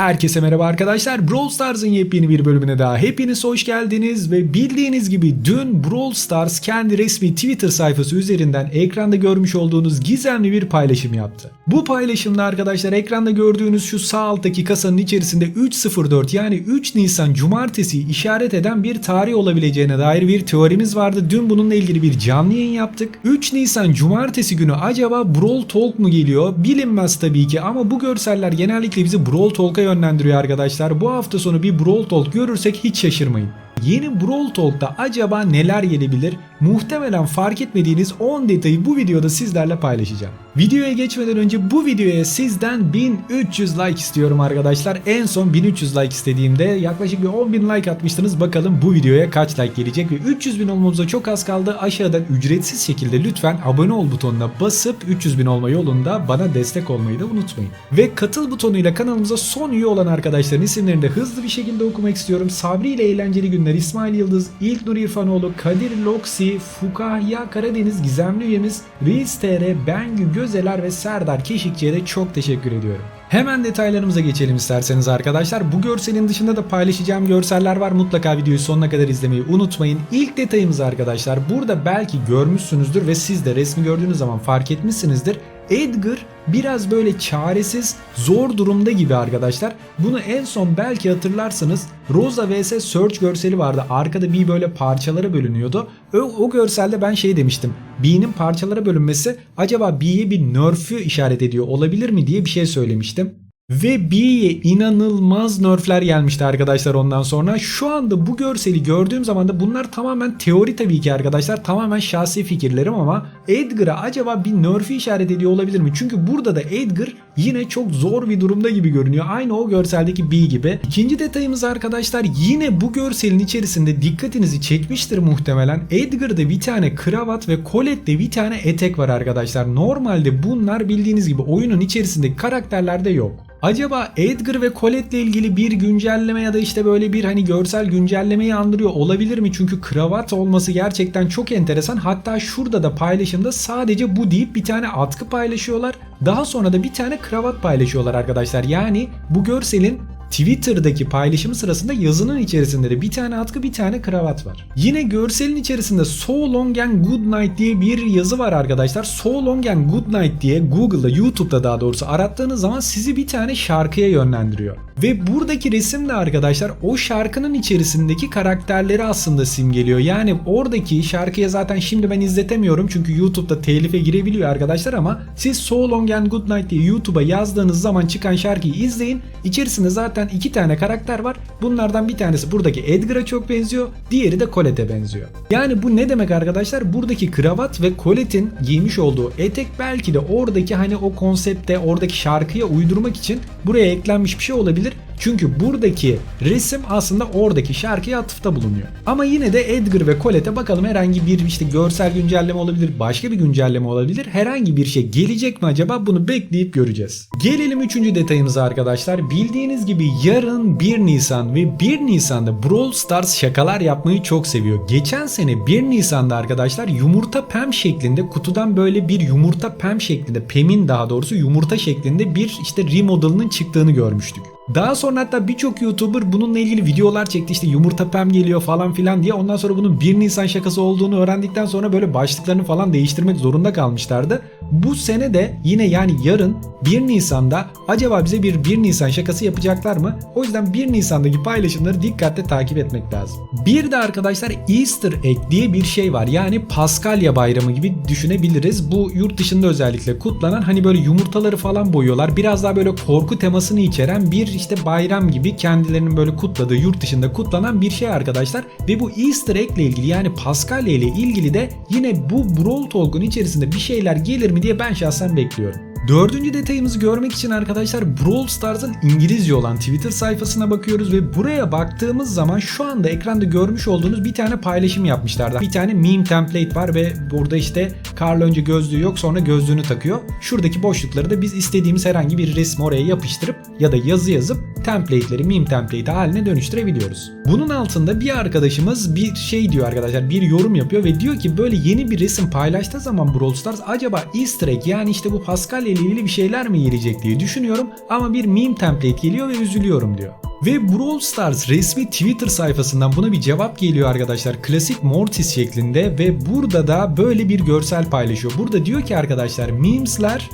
Herkese merhaba arkadaşlar. Brawl Stars'ın yepyeni bir bölümüne daha hepiniz hoş geldiniz ve bildiğiniz gibi dün Brawl Stars kendi resmi Twitter sayfası üzerinden ekranda görmüş olduğunuz gizemli bir paylaşım yaptı. Bu paylaşımda arkadaşlar ekranda gördüğünüz şu sağ alttaki kasanın içerisinde 304 yani 3 Nisan Cumartesi işaret eden bir tarih olabileceğine dair bir teorimiz vardı. Dün bununla ilgili bir canlı yayın yaptık. 3 Nisan Cumartesi günü acaba Brawl Talk mu geliyor? Bilinmez tabii ki ama bu görseller genellikle bizi Brawl Talk'a yönlendiriyor arkadaşlar. Bu hafta sonu bir Brawl Talk görürsek hiç şaşırmayın. Yeni Brawl Talk'ta acaba neler gelebilir? Muhtemelen fark etmediğiniz 10 detayı bu videoda sizlerle paylaşacağım. Videoya geçmeden önce bu videoya sizden 1300 like istiyorum arkadaşlar. En son 1300 like istediğimde yaklaşık bir 10.000 like atmıştınız. Bakalım bu videoya kaç like gelecek ve 300 bin olmamıza çok az kaldı. Aşağıdan ücretsiz şekilde lütfen abone ol butonuna basıp 300 bin olma yolunda bana destek olmayı da unutmayın. Ve katıl butonuyla kanalımıza son üye olan arkadaşların isimlerini de hızlı bir şekilde okumak istiyorum. Sabri ile eğlenceli günler İsmail Yıldız, İlk Nur İrfanoğlu, Kadir Loksi, Fukahya Karadeniz gizemli üyemiz, Reis TR, Bengü Gözeler ve Serdar Keşikçi'ye de çok teşekkür ediyorum. Hemen detaylarımıza geçelim isterseniz arkadaşlar. Bu görselin dışında da paylaşacağım görseller var. Mutlaka videoyu sonuna kadar izlemeyi unutmayın. İlk detayımız arkadaşlar. Burada belki görmüşsünüzdür ve siz de resmi gördüğünüz zaman fark etmişsinizdir. Edgar biraz böyle çaresiz, zor durumda gibi arkadaşlar. Bunu en son belki hatırlarsanız Rosa vs Search görseli vardı. Arkada bir böyle parçalara bölünüyordu. O, o görselde ben şey demiştim. B'nin parçalara bölünmesi acaba B'ye bir nerf'ü işaret ediyor olabilir mi diye bir şey söylemiştim. Ve B'ye inanılmaz nerfler gelmişti arkadaşlar ondan sonra. Şu anda bu görseli gördüğüm zaman da bunlar tamamen teori tabii ki arkadaşlar. Tamamen şahsi fikirlerim ama Edgar'a acaba bir nerf'i işaret ediyor olabilir mi? Çünkü burada da Edgar yine çok zor bir durumda gibi görünüyor. Aynı o görseldeki B gibi. İkinci detayımız arkadaşlar yine bu görselin içerisinde dikkatinizi çekmiştir muhtemelen. Edgar'da bir tane kravat ve Colette'de bir tane etek var arkadaşlar. Normalde bunlar bildiğiniz gibi oyunun içerisindeki karakterlerde yok. Acaba Edgar ve Colette ile ilgili bir güncelleme ya da işte böyle bir hani görsel güncellemeyi andırıyor olabilir mi? Çünkü kravat olması gerçekten çok enteresan. Hatta şurada da paylaşımda sadece bu deyip bir tane atkı paylaşıyorlar. Daha sonra da bir tane kravat paylaşıyorlar arkadaşlar. Yani bu görselin Twitter'daki paylaşımı sırasında yazının içerisinde de bir tane atkı bir tane kravat var. Yine görselin içerisinde So Long and Good Night diye bir yazı var arkadaşlar. So Long and Good Night diye Google'da YouTube'da daha doğrusu arattığınız zaman sizi bir tane şarkıya yönlendiriyor. Ve buradaki resim de arkadaşlar o şarkının içerisindeki karakterleri aslında simgeliyor. Yani oradaki şarkıya zaten şimdi ben izletemiyorum çünkü YouTube'da telife girebiliyor arkadaşlar ama siz So Long and Good Night diye YouTube'a yazdığınız zaman çıkan şarkıyı izleyin. İçerisinde zaten iki tane karakter var. Bunlardan bir tanesi buradaki Edgar'a çok benziyor. Diğeri de Colette'e benziyor. Yani bu ne demek arkadaşlar? Buradaki kravat ve Colette'in giymiş olduğu etek belki de oradaki hani o konsepte oradaki şarkıya uydurmak için buraya eklenmiş bir şey olabilir. Çünkü buradaki resim aslında oradaki şarkıya atıfta bulunuyor. Ama yine de Edgar ve Colette'e bakalım herhangi bir işte görsel güncelleme olabilir, başka bir güncelleme olabilir. Herhangi bir şey gelecek mi acaba bunu bekleyip göreceğiz. Gelelim 3. detayımıza arkadaşlar. Bildiğiniz gibi yarın 1 Nisan ve 1 Nisan'da Brawl Stars şakalar yapmayı çok seviyor. Geçen sene 1 Nisan'da arkadaşlar yumurta pem şeklinde kutudan böyle bir yumurta pem şeklinde Pem'in daha doğrusu yumurta şeklinde bir işte remodel'ının çıktığını görmüştük. Daha sonra hatta birçok YouTuber bununla ilgili videolar çekti işte yumurta pem geliyor falan filan diye. Ondan sonra bunun 1 Nisan şakası olduğunu öğrendikten sonra böyle başlıklarını falan değiştirmek zorunda kalmışlardı. Bu sene de yine yani yarın 1 Nisan'da acaba bize bir 1 Nisan şakası yapacaklar mı? O yüzden 1 Nisan'daki paylaşımları dikkatle takip etmek lazım. Bir de arkadaşlar Easter egg diye bir şey var. Yani Paskalya bayramı gibi düşünebiliriz. Bu yurt dışında özellikle kutlanan hani böyle yumurtaları falan boyuyorlar. Biraz daha böyle korku temasını içeren bir işte bayram gibi kendilerinin böyle kutladığı yurt dışında kutlanan bir şey arkadaşlar. Ve bu Easter egg ile ilgili yani Paskalya ile ilgili de yine bu Brawl Talk'un içerisinde bir şeyler gelir mi diye ben şahsen bekliyorum. Dördüncü detayımızı görmek için arkadaşlar Brawl Stars'ın İngilizce olan Twitter sayfasına bakıyoruz ve buraya baktığımız zaman şu anda ekranda görmüş olduğunuz bir tane paylaşım yapmışlardı. Bir tane meme template var ve burada işte Carl önce gözlüğü yok sonra gözlüğünü takıyor. Şuradaki boşlukları da biz istediğimiz herhangi bir resmi oraya yapıştırıp ya da yazı yazıp template'leri meme template haline dönüştürebiliyoruz. Bunun altında bir arkadaşımız bir şey diyor arkadaşlar bir yorum yapıyor ve diyor ki böyle yeni bir resim paylaştığı zaman Brawl Stars acaba Easter egg yani işte bu Paskalya ile ilgili bir şeyler mi gelecek diye düşünüyorum ama bir meme template geliyor ve üzülüyorum diyor. Ve Brawl Stars resmi Twitter sayfasından buna bir cevap geliyor arkadaşlar. Klasik Mortis şeklinde ve burada da böyle bir görsel paylaşıyor. Burada diyor ki arkadaşlar memesler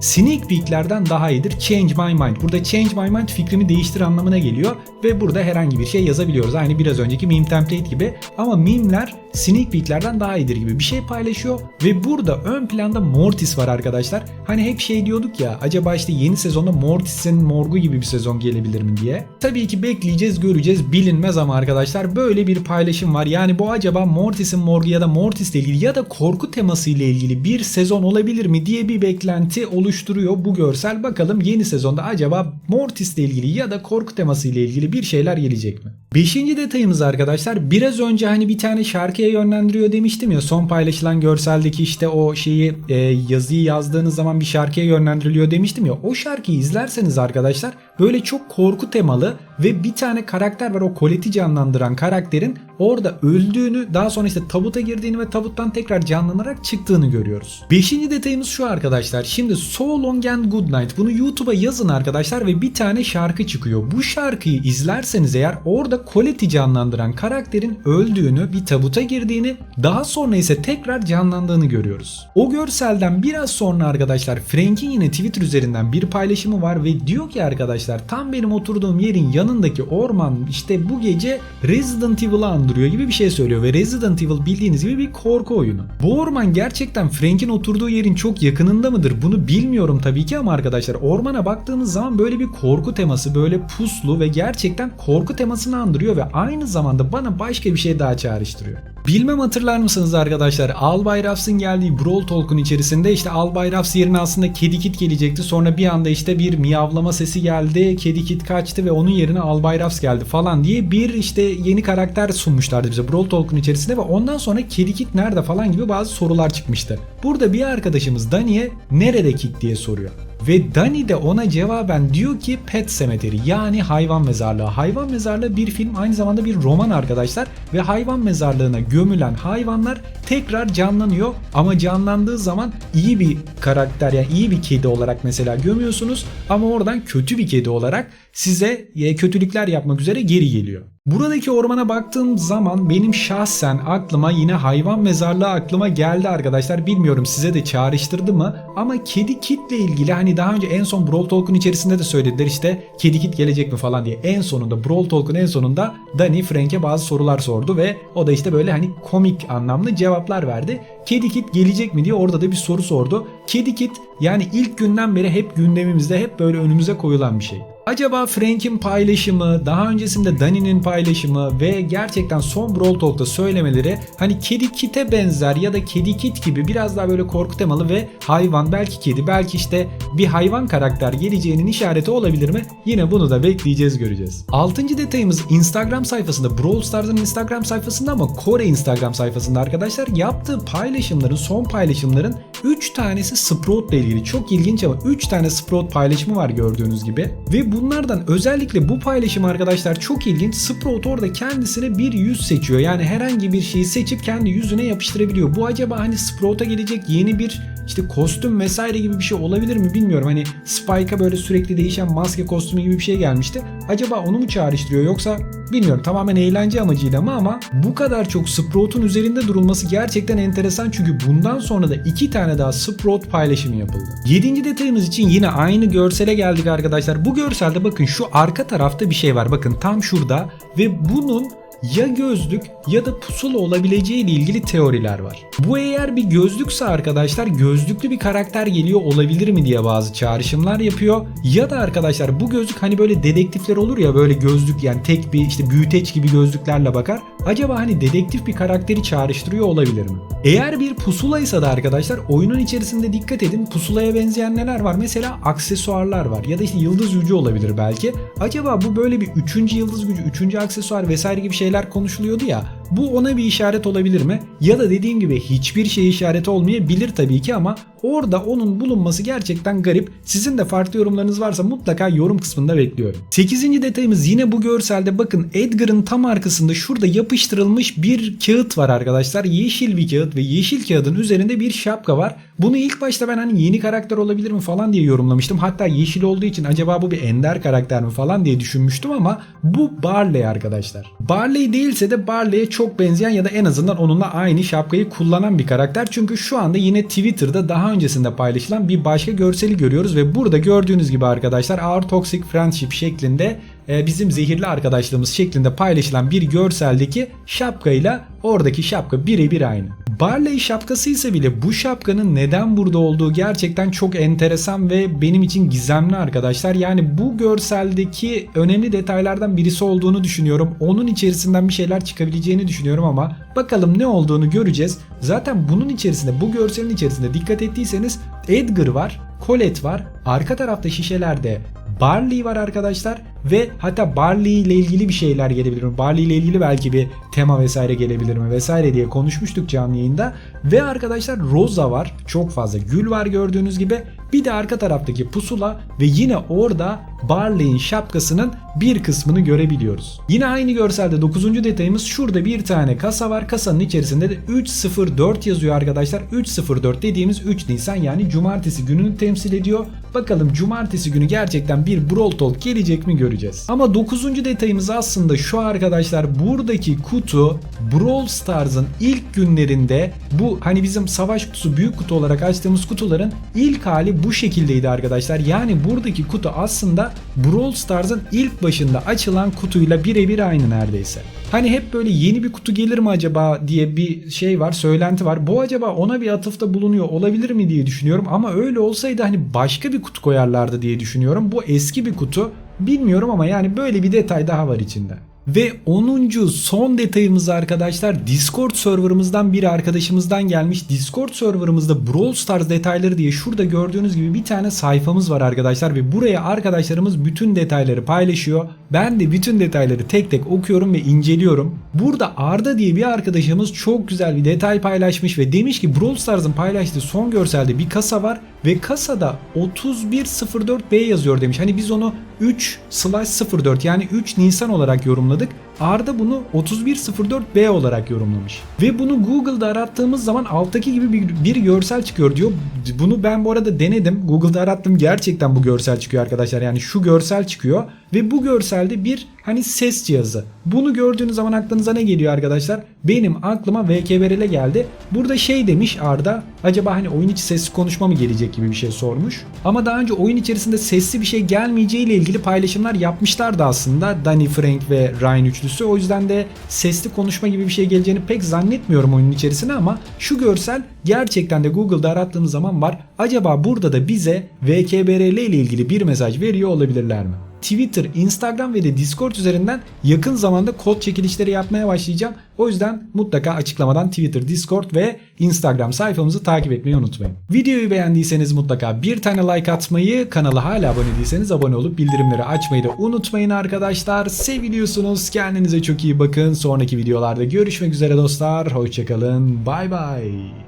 Sneak Peek'lerden daha iyidir. Change my mind. Burada change my mind fikrimi değiştir anlamına geliyor ve burada herhangi bir şey yazabiliyoruz. Aynı biraz önceki meme template gibi ama meme'ler sneak peek'lerden daha iyidir gibi bir şey paylaşıyor ve burada ön planda Mortis var arkadaşlar. Hani hep şey diyorduk ya acaba işte yeni sezonda Mortis'in morgu gibi bir sezon gelebilir mi diye. Tabii ki bekleyeceğiz göreceğiz bilinmez ama arkadaşlar böyle bir paylaşım var. Yani bu acaba Mortis'in morgu ya da Mortis ile ilgili ya da korku teması ile ilgili bir sezon olabilir mi diye bir beklenti oluşturuyor bu görsel. Bakalım yeni sezonda acaba Mortis ile ilgili ya da korku teması ile ilgili bir şeyler gelecek mi? Beşinci detayımız arkadaşlar biraz önce hani bir tane şarkıya yönlendiriyor demiştim ya son paylaşılan görseldeki işte o şeyi e, yazıyı yazdığınız zaman bir şarkıya yönlendiriliyor demiştim ya o şarkıyı izlerseniz arkadaşlar böyle çok korku temalı ve bir tane karakter var o Colette'i canlandıran karakterin orada öldüğünü daha sonra işte tabuta girdiğini ve tabuttan tekrar canlanarak çıktığını görüyoruz. Beşinci detayımız şu arkadaşlar şimdi So Long and Good Night bunu YouTube'a yazın arkadaşlar ve bir tane şarkı çıkıyor. Bu şarkıyı izlerseniz eğer orada Colette'i canlandıran karakterin öldüğünü bir tabuta girdiğini daha sonra ise tekrar canlandığını görüyoruz. O görselden biraz sonra arkadaşlar Frank'in yine Twitter üzerinden bir paylaşımı var ve diyor ki arkadaşlar tam benim oturduğum yerin yanındaki orman işte bu gece Resident Evil'ı andırıyor gibi bir şey söylüyor ve Resident Evil bildiğiniz gibi bir korku oyunu. Bu orman gerçekten Frank'in oturduğu yerin çok yakınında mıdır bunu bilmiyorum tabii ki ama arkadaşlar ormana baktığımız zaman böyle bir korku teması böyle puslu ve gerçekten korku temasını andırıyor ve aynı zamanda bana başka bir şey daha çağrıştırıyor. Bilmem hatırlar mısınız arkadaşlar Albay Ruffs'ın geldiği Brawl Talk'un içerisinde işte Albay Ruffs yerine aslında Kedi Kit gelecekti. Sonra bir anda işte bir miyavlama sesi geldi. Kedi Kit kaçtı ve onun yerine Albay geldi falan diye bir işte yeni karakter sunmuşlardı bize Brawl Talk'un içerisinde ve ondan sonra Kedi Kit nerede falan gibi bazı sorular çıkmıştı. Burada bir arkadaşımız Dani'ye nerede Kit diye soruyor. Ve Dani de ona cevaben diyor ki Pet Cemetery yani hayvan mezarlığı. Hayvan mezarlığı bir film aynı zamanda bir roman arkadaşlar ve hayvan mezarlığına gömülen hayvanlar tekrar canlanıyor ama canlandığı zaman iyi bir karakter yani iyi bir kedi olarak mesela gömüyorsunuz ama oradan kötü bir kedi olarak size e, kötülükler yapmak üzere geri geliyor. Buradaki ormana baktığım zaman benim şahsen aklıma yine hayvan mezarlığı aklıma geldi arkadaşlar. Bilmiyorum size de çağrıştırdı mı ama kedi kitle ilgili hani daha önce en son Brawl Talk'un içerisinde de söylediler işte kedi kit gelecek mi falan diye. En sonunda Brawl Talk'un en sonunda Dani Frank'e bazı sorular sordu ve o da işte böyle hani komik anlamlı cevaplar verdi. Kedi kit gelecek mi diye orada da bir soru sordu. Kedi kit yani ilk günden beri hep gündemimizde hep böyle önümüze koyulan bir şey. Acaba Frank'in paylaşımı, daha öncesinde Dani'nin paylaşımı ve gerçekten son Brawl Talk'ta söylemeleri hani kedi kite benzer ya da kedi kit gibi biraz daha böyle korku temalı ve hayvan belki kedi belki işte bir hayvan karakter geleceğinin işareti olabilir mi? Yine bunu da bekleyeceğiz göreceğiz. Altıncı detayımız Instagram sayfasında Brawl Stars'ın Instagram sayfasında ama Kore Instagram sayfasında arkadaşlar yaptığı paylaşımların son paylaşımların 3 tanesi Sprout ile ilgili. Çok ilginç ama 3 tane Sprout paylaşımı var gördüğünüz gibi. Ve bunlardan özellikle bu paylaşım arkadaşlar çok ilginç. Sprout orada kendisine bir yüz seçiyor. Yani herhangi bir şeyi seçip kendi yüzüne yapıştırabiliyor. Bu acaba hani Sprout'a gelecek yeni bir işte kostüm vesaire gibi bir şey olabilir mi bilmiyorum. Hani Spike'a böyle sürekli değişen maske kostümü gibi bir şey gelmişti. Acaba onu mu çağrıştırıyor yoksa bilmiyorum tamamen eğlence amacıyla mı ama bu kadar çok Sprout'un üzerinde durulması gerçekten enteresan çünkü bundan sonra da iki tane daha Sprout paylaşımı yapıldı. Yedinci detayımız için yine aynı görsele geldik arkadaşlar. Bu görselde bakın şu arka tarafta bir şey var. Bakın tam şurada ve bunun ya gözlük ya da pusula olabileceği ile ilgili teoriler var. Bu eğer bir gözlükse arkadaşlar gözlüklü bir karakter geliyor olabilir mi diye bazı çağrışımlar yapıyor. Ya da arkadaşlar bu gözlük hani böyle dedektifler olur ya böyle gözlük yani tek bir işte büyüteç gibi gözlüklerle bakar. Acaba hani dedektif bir karakteri çağrıştırıyor olabilir mi? Eğer bir pusulaysa da arkadaşlar oyunun içerisinde dikkat edin pusulaya benzeyen neler var? Mesela aksesuarlar var ya da işte yıldız gücü olabilir belki. Acaba bu böyle bir üçüncü yıldız gücü, üçüncü aksesuar vesaire gibi şeyler konuşuluyordu ya. Bu ona bir işaret olabilir mi? Ya da dediğim gibi hiçbir şey işaret olmayabilir tabii ki ama orada onun bulunması gerçekten garip. Sizin de farklı yorumlarınız varsa mutlaka yorum kısmında bekliyorum. 8. detayımız yine bu görselde bakın Edgar'ın tam arkasında şurada yapıştırılmış bir kağıt var arkadaşlar. Yeşil bir kağıt ve yeşil kağıdın üzerinde bir şapka var. Bunu ilk başta ben hani yeni karakter olabilir mi falan diye yorumlamıştım. Hatta yeşil olduğu için acaba bu bir ender karakter mi falan diye düşünmüştüm ama bu Barley arkadaşlar. Barley değilse de Barley'e çok benzeyen ya da en azından onunla aynı şapkayı kullanan bir karakter. Çünkü şu anda yine Twitter'da daha öncesinde paylaşılan bir başka görseli görüyoruz ve burada gördüğünüz gibi arkadaşlar Our Toxic Friendship şeklinde bizim zehirli arkadaşlığımız şeklinde paylaşılan bir görseldeki şapkayla oradaki şapka birebir aynı. Barley şapkası ise bile bu şapkanın neden burada olduğu gerçekten çok enteresan ve benim için gizemli arkadaşlar. Yani bu görseldeki önemli detaylardan birisi olduğunu düşünüyorum. Onun içerisinden bir şeyler çıkabileceğini düşünüyorum ama bakalım ne olduğunu göreceğiz. Zaten bunun içerisinde bu görselin içerisinde dikkat ettiyseniz Edgar var, Colette var. Arka tarafta şişelerde Barley var arkadaşlar ve hatta Barley ile ilgili bir şeyler gelebilir mi? Barley ile ilgili belki bir tema vesaire gelebilir mi vesaire diye konuşmuştuk canlı yayında. Ve arkadaşlar Rosa var. Çok fazla gül var gördüğünüz gibi. Bir de arka taraftaki pusula ve yine orada Barley'in şapkasının bir kısmını görebiliyoruz. Yine aynı görselde 9. detayımız şurada bir tane kasa var. Kasanın içerisinde de 304 yazıyor arkadaşlar. 304 dediğimiz 3 Nisan yani cumartesi gününü temsil ediyor. Bakalım cumartesi günü gerçekten bir Brawl Talk gelecek mi göreceğiz. Ama 9. detayımız aslında şu arkadaşlar buradaki kutu Brawl Stars'ın ilk günlerinde bu hani bizim savaş kutusu büyük kutu olarak açtığımız kutuların ilk hali bu şekildeydi arkadaşlar. Yani buradaki kutu aslında Brawl Stars'ın ilk başında açılan kutuyla birebir aynı neredeyse. Hani hep böyle yeni bir kutu gelir mi acaba diye bir şey var, söylenti var. Bu acaba ona bir atıfta bulunuyor olabilir mi diye düşünüyorum ama öyle olsaydı hani başka bir kutu koyarlardı diye düşünüyorum. Bu eski bir kutu. Bilmiyorum ama yani böyle bir detay daha var içinde. Ve 10. son detayımız arkadaşlar Discord serverımızdan bir arkadaşımızdan gelmiş. Discord serverımızda Brawl Stars detayları diye şurada gördüğünüz gibi bir tane sayfamız var arkadaşlar ve buraya arkadaşlarımız bütün detayları paylaşıyor. Ben de bütün detayları tek tek okuyorum ve inceliyorum. Burada Arda diye bir arkadaşımız çok güzel bir detay paylaşmış ve demiş ki Brawl Stars'ın paylaştığı son görselde bir kasa var ve kasada 3104B yazıyor demiş. Hani biz onu 3 slash 04 yani 3 Nisan olarak yorumladık. Arda bunu 3104B olarak yorumlamış. Ve bunu Google'da arattığımız zaman alttaki gibi bir, bir görsel çıkıyor diyor. Bunu ben bu arada denedim. Google'da arattım gerçekten bu görsel çıkıyor arkadaşlar. Yani şu görsel çıkıyor. Ve bu görselde bir hani ses cihazı. Bunu gördüğünüz zaman aklınıza ne geliyor arkadaşlar? Benim aklıma VKBRL geldi. Burada şey demiş Arda. Acaba hani oyun içi sesli konuşma mı gelecek gibi bir şey sormuş. Ama daha önce oyun içerisinde sesli bir şey gelmeyeceği ile ilgili paylaşımlar yapmışlardı aslında. Danny Frank ve Ryan üçlüsü. O yüzden de sesli konuşma gibi bir şey geleceğini pek zannetmiyorum oyunun içerisine ama şu görsel gerçekten de Google'da arattığımız zaman var. Acaba burada da bize VKBRL ile ilgili bir mesaj veriyor olabilirler mi? Twitter, Instagram ve de Discord üzerinden yakın zamanda kod çekilişleri yapmaya başlayacağım. O yüzden mutlaka açıklamadan Twitter, Discord ve Instagram sayfamızı takip etmeyi unutmayın. Videoyu beğendiyseniz mutlaka bir tane like atmayı, kanala hala abone değilseniz abone olup bildirimleri açmayı da unutmayın arkadaşlar. Seviliyorsunuz. Kendinize çok iyi bakın. Sonraki videolarda görüşmek üzere dostlar. Hoşçakalın. Bay bay.